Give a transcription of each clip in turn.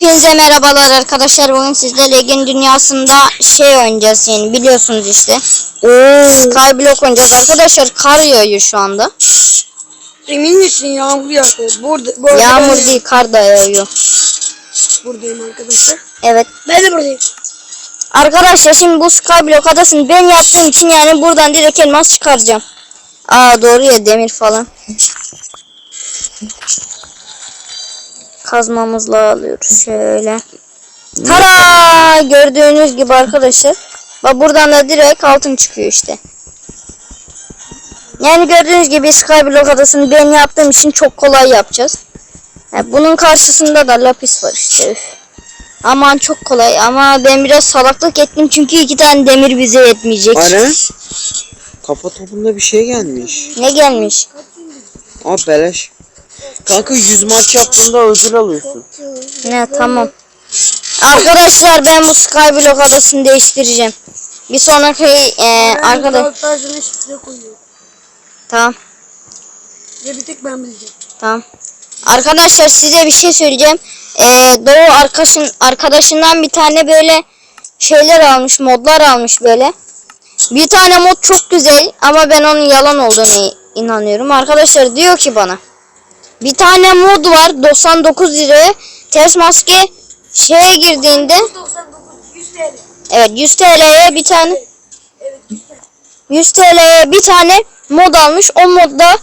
Hepinize merhabalar arkadaşlar. Bugün sizle Legend dünyasında şey oynayacağız yani biliyorsunuz işte. Skyblock oynayacağız. Arkadaşlar kar yağıyor şu anda. Emin misin yağmur yağıyor? Burada, bu arada Yağmur ben değil kar da yağıyor. buradayım arkadaşlar. Evet. Ben de buradayım. Arkadaşlar şimdi bu Skyblock adasını ben yaptığım için yani buradan direkt elmas çıkaracağım. Aa doğru ya demir falan. Kazmamızla alıyoruz şöyle. Tara gördüğünüz gibi arkadaşlar. Bak buradan da direkt altın çıkıyor işte. Yani gördüğünüz gibi Skyblock adasını ben yaptığım için çok kolay yapacağız. Ha, bunun karşısında da lapis var işte. Üf. Aman çok kolay ama ben biraz salaklık ettim çünkü iki tane demir bize yetmeyecek. Ana. Kafa topunda bir şey gelmiş. Ne gelmiş? Aa beleş. Kanka 100 maç yaptığında ödül alıyorsun. Ne tamam. Arkadaşlar ben bu Skyblock adasını değiştireceğim. Bir sonraki e, arkadaş Arkadaşlar şifre koyuyor. tamam Ve bir tek ben bileceğim. tamam. Arkadaşlar size bir şey söyleyeceğim. E, Doğu arkadaşın arkadaşından bir tane böyle şeyler almış, modlar almış böyle. Bir tane mod çok güzel ama ben onun yalan olduğunu inanıyorum. Arkadaşlar diyor ki bana. Bir tane mod var 99 liraya. Ters maske şeye girdiğinde 99, 100 TL. evet 100 TL'ye bir tane Evet 100 TL. 100 TL'ye bir tane mod almış. O modda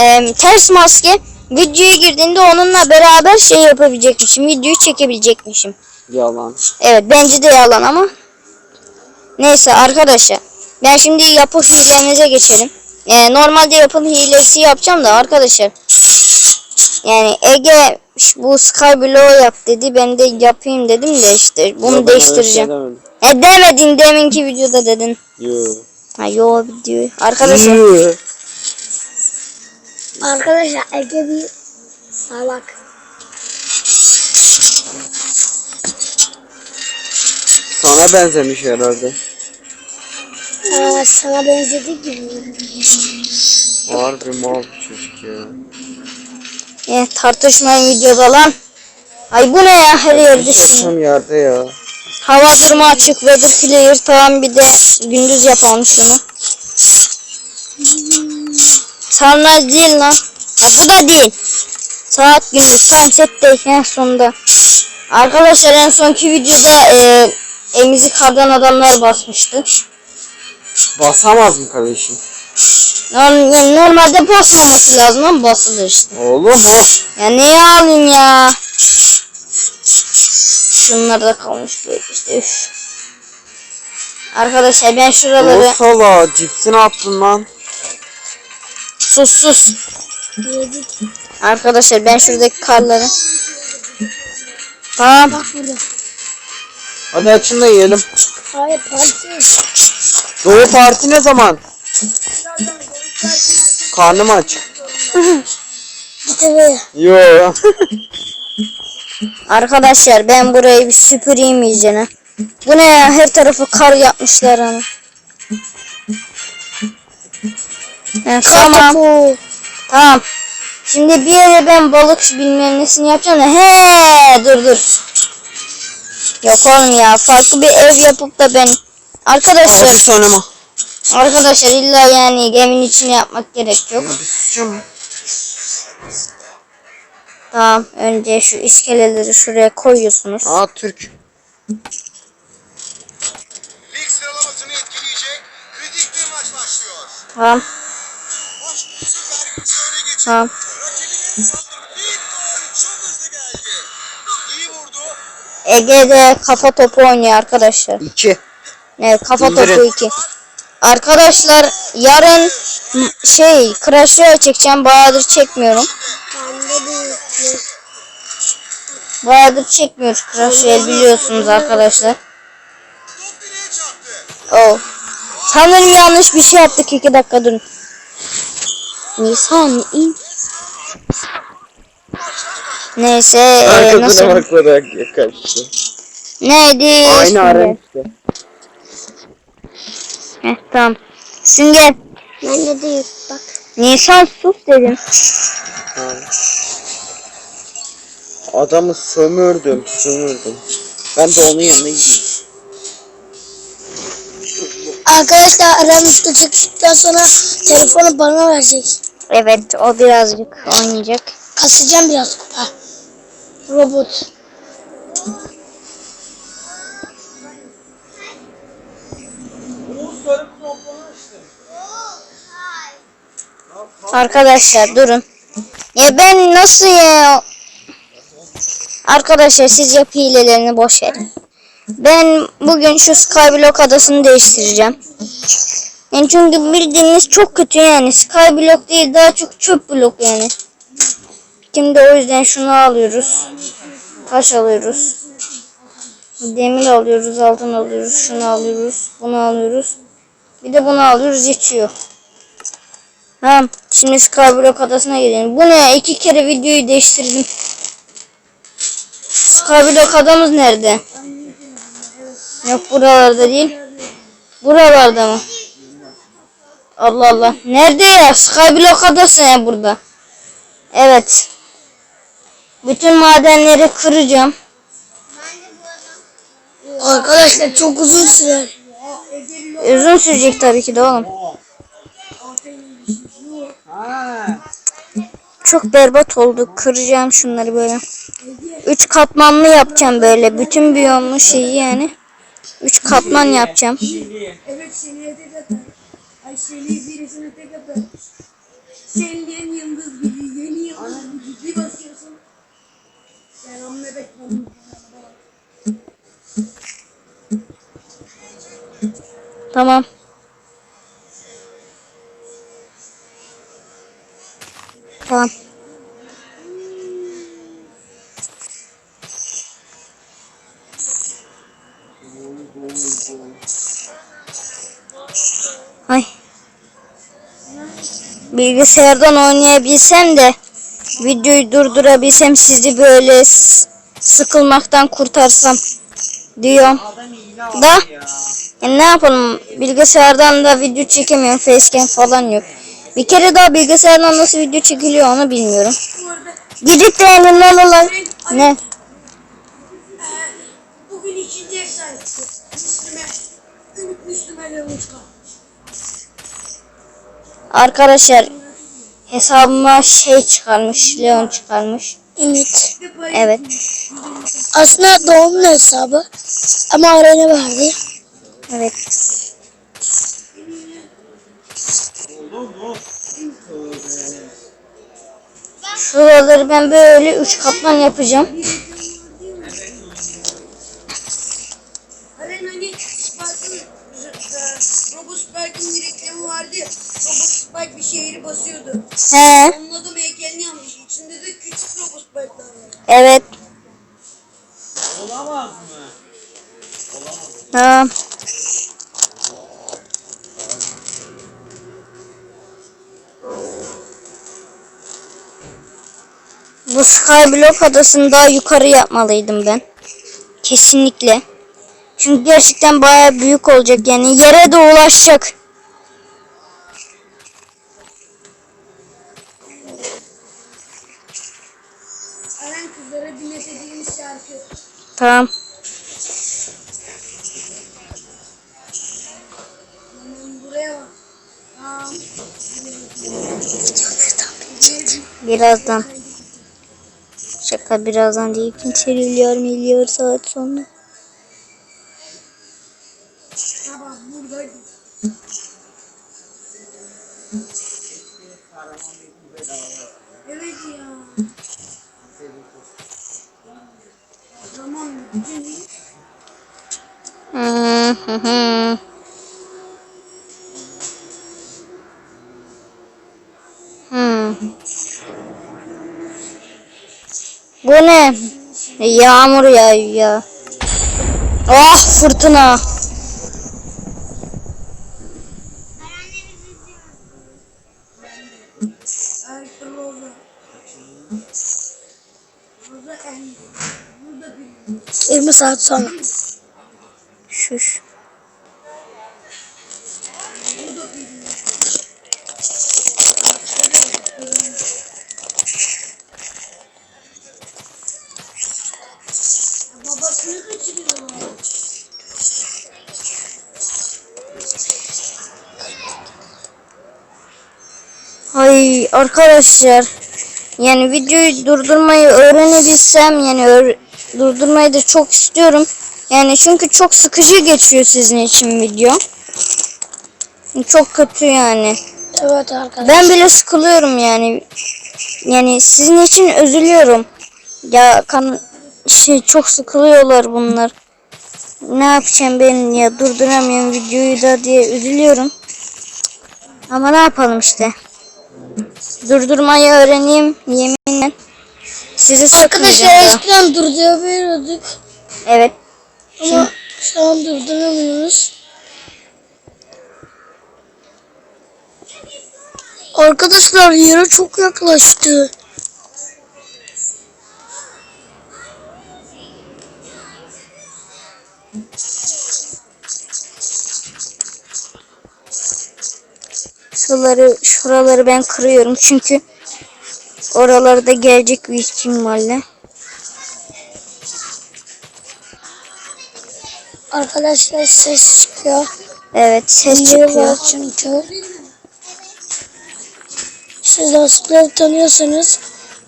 e, ters maske videoya girdiğinde onunla beraber şey yapabilecekmişim. Videoyu çekebilecekmişim. Yalan. Evet bence de yalan ama. Neyse arkadaşlar. Ben şimdi yapı hilemize geçelim. Ee, normalde yapı hilesi yapacağım da arkadaşlar. Yani Ege bu Skyblock yap dedi. Ben de yapayım dedim de işte bunu öyle değiştireceğim. şey demedim. E demedin deminki videoda dedin. Yo. Ha yo video. Arkadaşlar Yo. Arkadaşlar Ege bir salak. Sana benzemiş herhalde. Aa, sana benzedi gibi. Harbi mal bir çocuk ya. E, tartışmayın videoda lan. Ay bu ne ya her yerde şimdi. Tam yerde ya. Hava durumu açık weather clear tamam bir de gündüz yapalım şunu. Sunrise değil lan. Ha, bu da değil. Saat gündüz sunset değil en sonunda. Arkadaşlar en sonki videoda e, evimizi kardan adamlar basmıştı. Basamaz mı kardeşim? Norm- yani normalde basmaması lazım ama basılır işte. Oğlum ha. Ya neye alayım ya? Şunlar da kalmış böyle işte üf. Arkadaşlar ben O şuraları sala cipsini attın lan. sus sus. Arkadaşlar ben şuradaki karları. Tamam. Bak burada. Hadi açın da yiyelim. Hayır parti. Doğu parti ne zaman? Karnım aç. TV. Yo. Arkadaşlar ben burayı bir süpüreyim iyicene. Bu ne ya her tarafı kar yapmışlar ama. Ha, tamam. Tamam. Şimdi bir yere ben balık bilmem nesini yapacağım da he dur dur. Yok oğlum ya farklı bir ev yapıp da ben arkadaşlar Hafif oynama. Arkadaşlar illa yani geminin içine yapmak gerek yok. Tamam önce şu iskeleleri şuraya koyuyorsunuz. Aa Türk. Lig sıralamasını etkileyecek kritik bir maç başlıyor. Tamam tamam. Rakibinin saldırı bir gol çok hızlı geldi. İyi vurdu. Ege'de kafa topu oynuyor arkadaşlar. 2. Evet kafa İndirin. topu 2. Arkadaşlar yarın şey Crash Royale çekeceğim. Bayağıdır çekmiyorum. Bayağıdır çekmiyoruz Crash Royale biliyorsunuz arkadaşlar. Oh. Sanırım yanlış bir şey yaptık. 2 dakika durun. Nisan in. Neyse e, Arkasına nasıl? bakarak kaçtı. Neydi? Aynı işte. Heh, tamam. Sünger. Bende değil bak. Nisan sus dedim. Adamı sömürdüm, sömürdüm. Ben de onun yanına gideyim. Arkadaşlar aramızda çıktıktan sonra telefonu bana verecek. Evet o birazcık oynayacak. Kasacağım biraz kupa. Robot. Arkadaşlar durun. Ya ben nasıl ya? Arkadaşlar siz yapı hilelerini boş verin. Ben bugün şu Skyblock adasını değiştireceğim. Yani çünkü bildiğiniz çok kötü yani. Skyblock değil daha çok çöp blok yani. Şimdi o yüzden şunu alıyoruz. Taş alıyoruz. Demir alıyoruz, altın alıyoruz, şunu alıyoruz, bunu alıyoruz. Bir de bunu alıyoruz, yetiyor. Tamam. Şimdi Skyblock adasına gidelim. Bu ne? İki kere videoyu değiştirdim. Skyblock adamız nerede? Yok buralarda değil. Buralarda mı? Allah Allah. Nerede ya? Skyblock adası ne burada? Evet. Bütün madenleri kıracağım. Arkadaşlar çok uzun sürer. Uzun sürecek tabii ki de oğlum. Çok berbat oldu. Kıracağım şunları böyle. Üç katmanlı yapacağım böyle. Bütün biyomlu şeyi yani. Üç katman yapacağım. Evet seneye tek atar. Ay seneye birisine tek atar. Senleyen yıldız gibi, yeni yıldız gibi bir basıyorsun. Bebek oğlum. Tamam. Tamam. Ay. Bilgisayardan oynayabilsem de videoyu durdurabilsem sizi böyle sıkılmaktan kurtarsam diyorum. Da e ne yapalım bilgisayardan da video çekemiyorum facecam falan yok. Bir kere daha bilgisayardan nasıl video çekiliyor onu bilmiyorum. Gidip de elinden alay. Ne? bugün ikinci. Müslüme, Ümit Müslüme. Arkadaşlar hesabıma şey çıkarmış. Leon çıkarmış. Ümit. Evet. Aslında doğumun hesabı. Ama arena vardı. Evet. Şuraları ben böyle üç katman yapacağım. Hani Spike'ın, e, Robot Spike'ın bir reklamı vardı ya. Robot Spike bir şehri basıyordu. He. Onun adı heykelini yapmış. İçinde de küçük Robot Spike'lar var. Evet. Olamaz mı? Tamam. Bu Skyblock adasını daha yukarı yapmalıydım ben. Kesinlikle. Çünkü gerçekten baya büyük olacak yani yere de ulaşacak. Aren kızlara dinlet dediğimiz şarkı. Tamam. Buraya bak. Birazdan. Şaka birazdan değil. Kim milyar milyar saat sonra. sabah buradaydı. Evet ya. Tamam. bütün- Hı hı hı. Hmm. Bu ne? Yağmur yağıyor ya. Ah fırtına. 20 saat sonra. Şuş. Ay arkadaşlar. Yani videoyu durdurmayı öğrenebilsem yani durdurmayı da çok istiyorum. Yani çünkü çok sıkıcı geçiyor sizin için video. Çok kötü yani. Evet arkadaşlar. Ben bile sıkılıyorum yani. Yani sizin için üzülüyorum. Ya kan şey çok sıkılıyorlar bunlar. Ne yapacağım ben ya durduramıyorum videoyu da diye üzülüyorum. Ama ne yapalım işte. Durdurmayı öğreneyim yeminle. Sizi Arkadaşlar sıkmayacağım. daha. eskiden durdurabiliyorduk Evet. ama şu an durduramıyoruz. Arkadaşlar yere çok yaklaştı. Şuraları, şuraları ben kırıyorum çünkü oralarda gelecek büyük ihtimalle. Arkadaşlar ses çıkıyor. Evet ses Niye çıkıyor. çünkü. Siz asları tanıyorsanız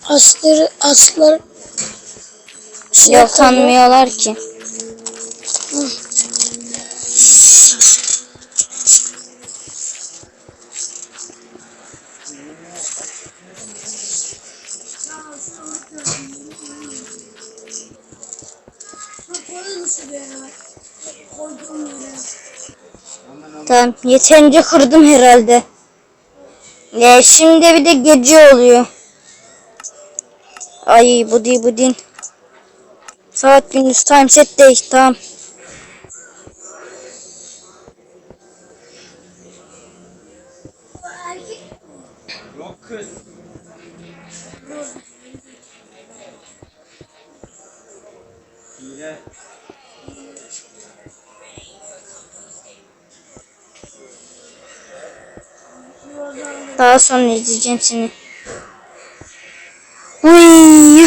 asları aslar Yok tanımıyorlar ki. Yere. Tamam yeterince kırdım herhalde. Ya şimdi bir de gece oluyor. Ay bu değil. Saat gündüz time set değil tamam. Daha sonra izleyeceğim seni. Uy.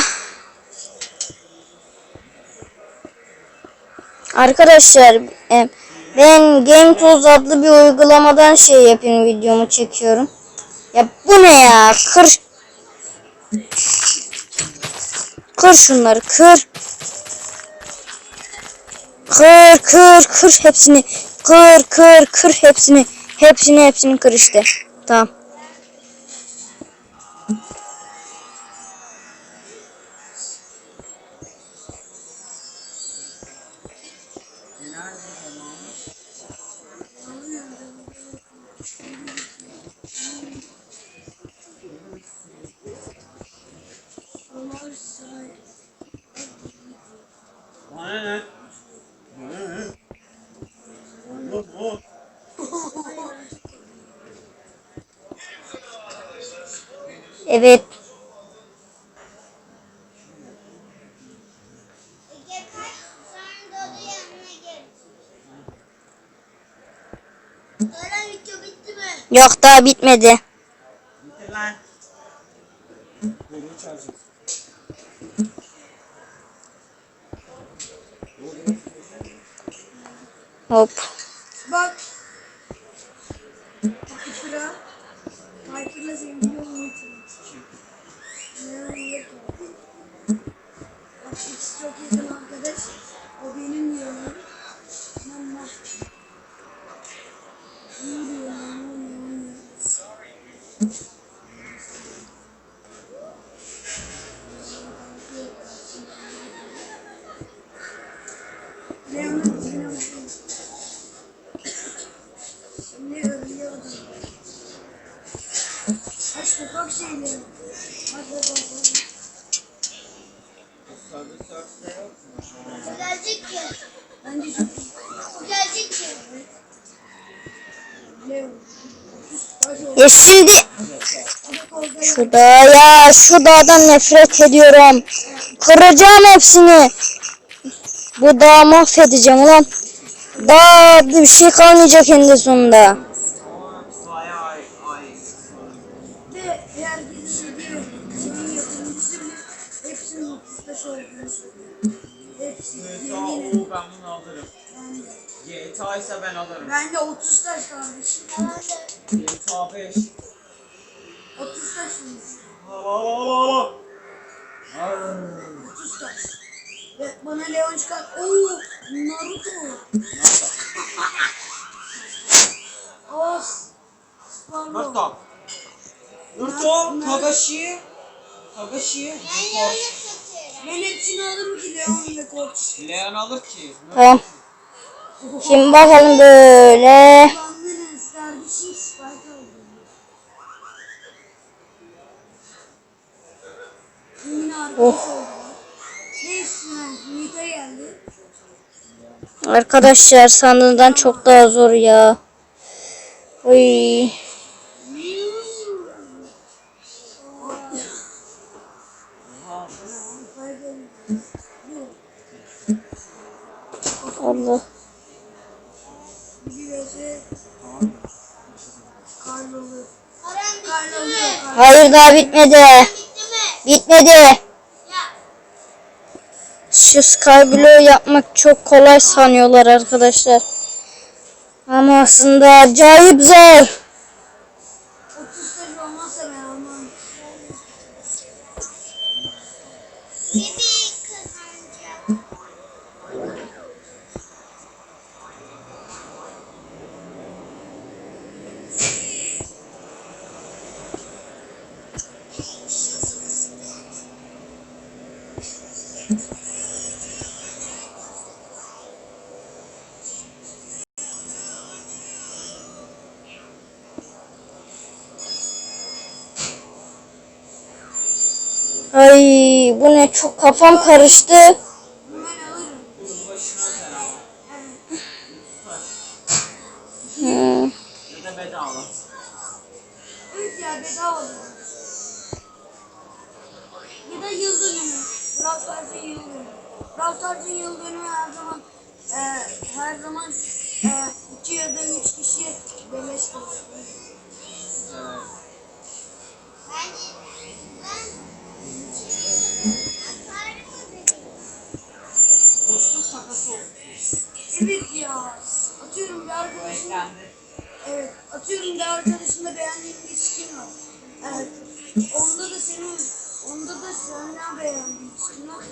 Arkadaşlar e, ben Game Tools adlı bir uygulamadan şey yapıyorum videomu çekiyorum. Ya bu ne ya? Kır. Kır şunları kır. Kır kır kır hepsini. Kır kır kır hepsini. Hepsini hepsini kır işte. Tamam. Evet. Yok daha bitmedi. Bitti lan. Kuyruğu çalacağız. Hop. Bak. Hyper'a. Hyper'la zengin olmayı Ne yok. Bak ikisi çok yakın arkadaş. O benim yanım. Mama. Yürüyor. Yürüyor. Leon'un içine bakın. Şimdi ölüyor adam. Ay sokak şeyleri. Hadi bakalım. Sarı sarı yok mu? O gelecek ki. Bence çok iyi. O gelecek ki. Leon. Hadi o. Ya şimdi Hadi şu dağa şu dağdan nefret ediyorum. Kıracağım hepsini. Bu dağı mahvedeceğim ulan. Dağ bir şey kalmayacak en sonunda. Ay ay ay. Ve eğer birisi diyor senin yapımcısı bile hepsinin 35 olduğunu söylüyor. Hepsi. GTA o ben bunu alırım. GTA ise ben alırım. Ben de 30 taş kardeşim. GTA 5. 30 taş mı? Aa, 30 taş. Ve bana Leon çıkar. Oo, Naruto. Of. Pardon. Naruto. Naruto, Kagashi. Kagashi. Koç. Ben hepsini alırım ki Leon ve Koç. Leon alır ki. Tamam. Şimdi bakalım böyle. Kullandınız kardeşim Geldi. Arkadaşlar sandığından çok daha zor ya. Oy. Allah. Hayır daha bitmedi. Bitmedi. Şu Skyblow yapmak çok kolay sanıyorlar arkadaşlar. Ama aslında acayip zor. 30 Ay bu ne çok kafam karıştı. Ben alırım. Hmm. Ya da bedava. Evet ya bedava da. Ya da yıl dönümü. Brawl Stars'ın yıl dönümü. Brawl Stars'ın yıl dönümü her zaman e, her zaman e, iki ya da üç kişi beleş konuşuyor. Dostluk takası oldu. Evet ya. Atıyorum bir arkadaşım. Beklendi. Evet. Atıyorum bir arkadaşımda beğendiğim bir skin var. Evet. Onda da senin onda da senden beğendiğin skin var.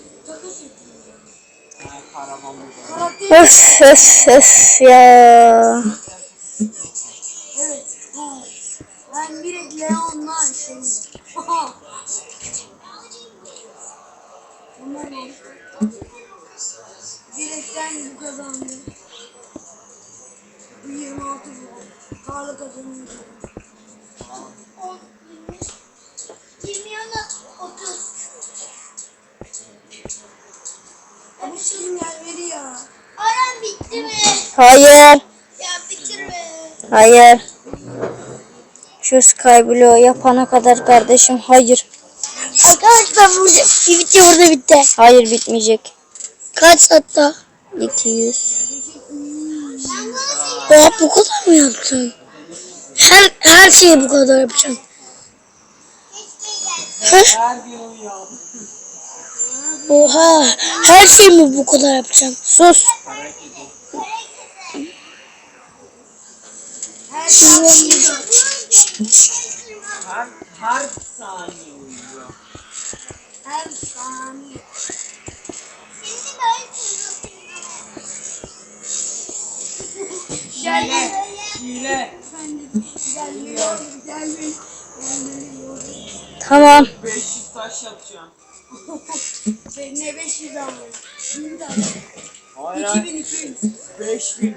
Kahraman bu. Karakter Öf öf öf ya. Evet. Ha. Ben direkt Leon'la şey. Bunlar ne? Direkten bu kazandı. Bu 26 bu. Karlı kazanıyor. Hayır. Ya bitirme. Hayır. Şu Skyblow yapana kadar kardeşim hayır. Arkadaşlar bu bir video burada bitti. Hayır bitmeyecek. Kaç saatte? 200. Oha bu kadar mı yaptın? Her her şeyi bu kadar yapacaksın. Her, oha her şeyi mi bu kadar yapacaksın? Sus. Her, her saniye uyuyor. Her saniye. Hile. Hile. Tamam. 500 taş yapacağım. Ne 500 aldım? 1000 de aldım. Hayır hayır. 2200. 5000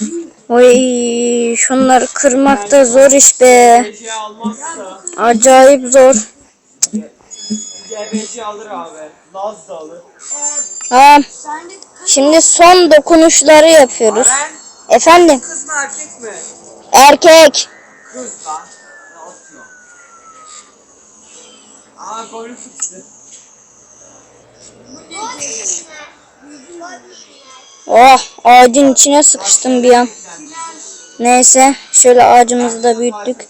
5000. Oy şunları kırmak da zor iş be. Almazsa Acayip zor. GBC alır abi. Laz da alır. Ee, Tamam. kaç Şimdi son dokunuşları yapıyoruz. Efendim. kız mı erkek mi? Erkek. Kız lan. Aa golü. Oh ağacın içine sıkıştım bir an. Neyse şöyle ağacımızı da büyüttük.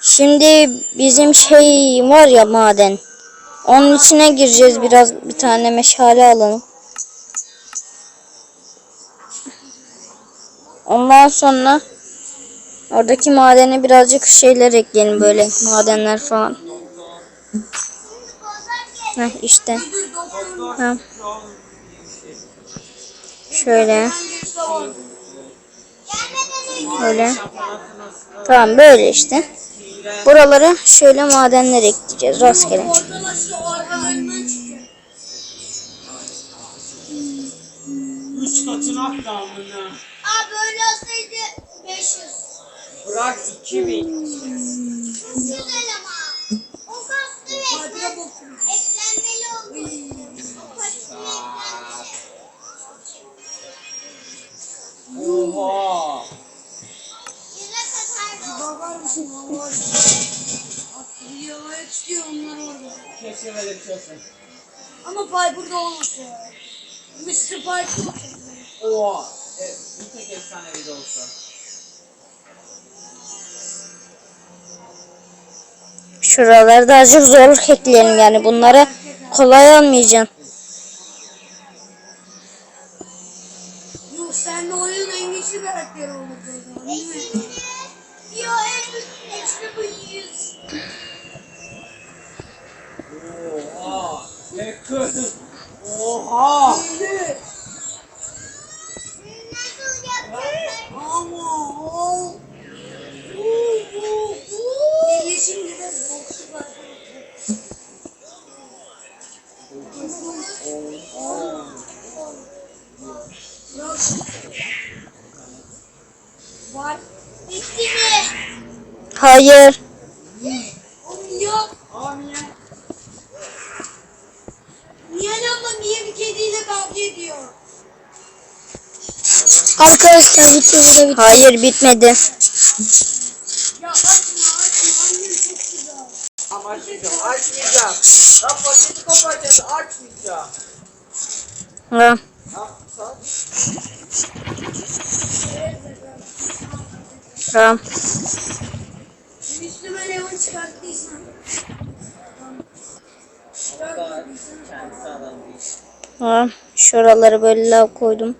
Şimdi bizim şey var ya maden. Onun içine gireceğiz biraz bir tane meşale alalım. Ondan sonra oradaki madene birazcık şeyler ekleyelim böyle madenler falan. Heh işte. Ha. Şöyle. Böyle. Tamam böyle işte. Buralara şöyle madenler ekleyeceğiz rastgele. Üç katını attı amına. Aa böyle olsaydı 500. Bırak 2000. Güzel ama. O Hadi bok. eklenmeli oldu. O kastı ve eklenmeli. Oha. Yüze katardı. Bakar mısın Allah aşkına? Videoya çıkıyor onlar orada. Keşke böyle bir şey olsun. Ama Piper da olmasa ya. Mr. Piper. Oha. E, bir tek efsanevi de olsa. Şuralarda azıcık zorluk ekleyelim yani bunları kolay almayacaksın. Yok sen de oyunun en güçlü karakteri olmak o zaman değil mi? Yo en güçlü bu yüz. Oha. Ne kız. Oha. Evet. Nasıl yapacaklar? Ama o. Birleşince de boksu var. Yok. Var. Bitti mi? Hayır. Yok. Niye abla niye bir kediyle kavga ediyor? Arkadaşlar video burada bitti. Hayır bitmedi. Ya açma açma annem çok güzel. Ama açmayacağım. Açmayacağım. Lan paketi kapatacağız. Açmayacağım. Ha. Ha. Üstüme lemon çıkarttıysan. Tamam. Şuraları böyle lav koydum.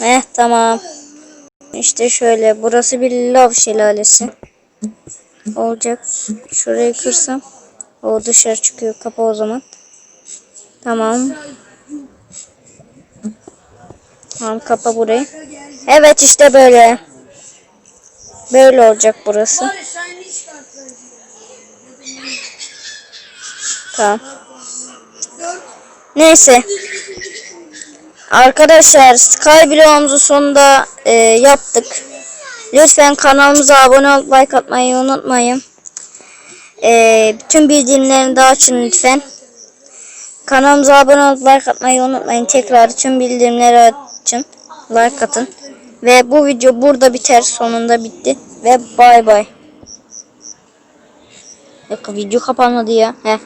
Eh tamam. İşte şöyle. Burası bir lav şelalesi. Olacak. Şurayı kırsam. O dışarı çıkıyor. Kapa o zaman. Tamam. Tamam kapa burayı. Evet işte böyle. Böyle olacak burası. Tamam. Neyse. Arkadaşlar Sky bloğumuzu sonunda e, yaptık. Lütfen kanalımıza abone olup like atmayı unutmayın. E, bütün bildirimlerini de açın lütfen. Kanalımıza abone olup like atmayı unutmayın. Tekrar tüm bildirimleri açın. Like atın. Ve bu video burada biter. Sonunda bitti. Ve bay bay. Video kapanmadı ya. Heh.